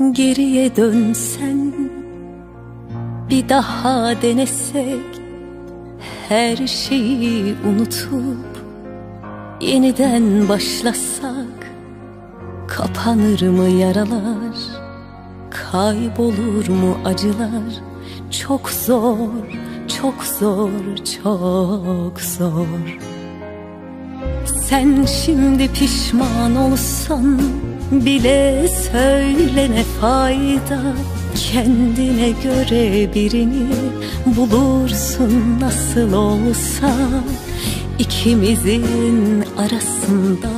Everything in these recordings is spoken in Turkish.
Geriye dönsen bir daha denesek her şeyi unutup yeniden başlasak kapanır mı yaralar kaybolur mu acılar? Çok zor çok zor çok zor sen şimdi pişman olsan bile söyle ne fayda. Kendine göre birini bulursun nasıl olsa. İkimizin arasında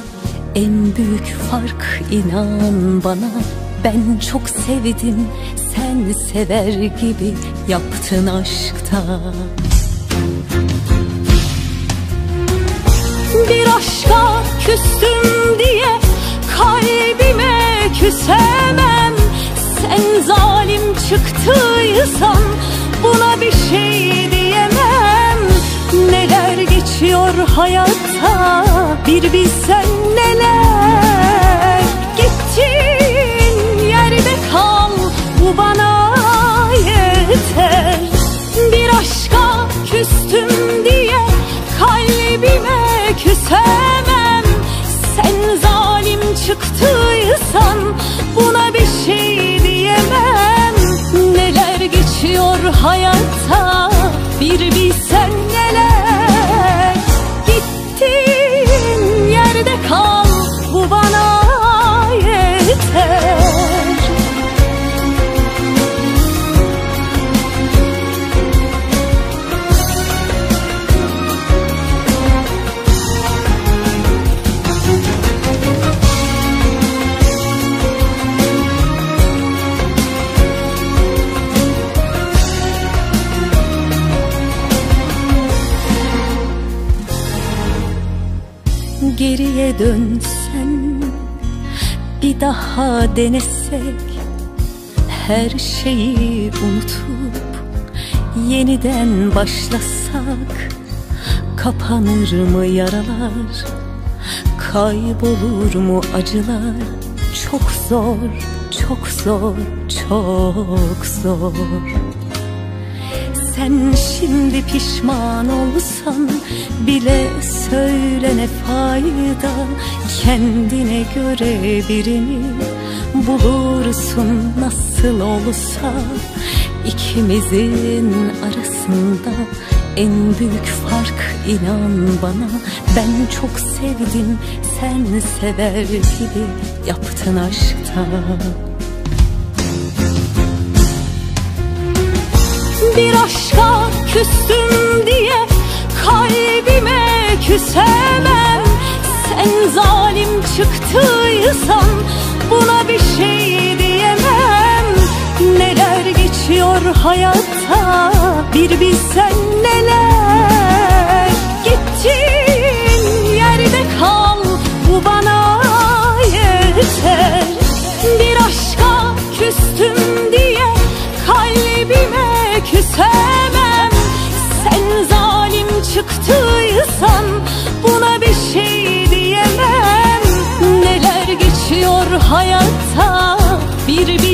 en büyük fark inan bana. Ben çok sevdim sen sever gibi yaptın aşkta çıktıysan buna bir şey diyemem. Neler geçiyor hayatta bir bilsen neler. Gittin yerde kal bu bana yeter. Bir aşka küstüm diye kalbime küsemem. Sen zalim çıktıysan hayatta bir Geriye dönsen bir daha denesek her şeyi unutup yeniden başlasak kapanır mı yaralar kaybolur mu acılar? Çok zor çok zor çok zor sen şimdi pişman olsan bile söyle ne fayda. Kendine göre birini bulursun nasıl olsa. İkimizin arasında en büyük fark inan bana. Ben çok sevdim sen sever gibi yaptın aşkta Bir aşka küstüm diye kalbime küsemem. Sen zalim çıktıysan buna bir şey diyemem. Neler geçiyor hayatta bir bilsen neler küsemem Sen zalim çıktıysan buna bir şey diyemem. Neler geçiyor hayatta? Bir bilsen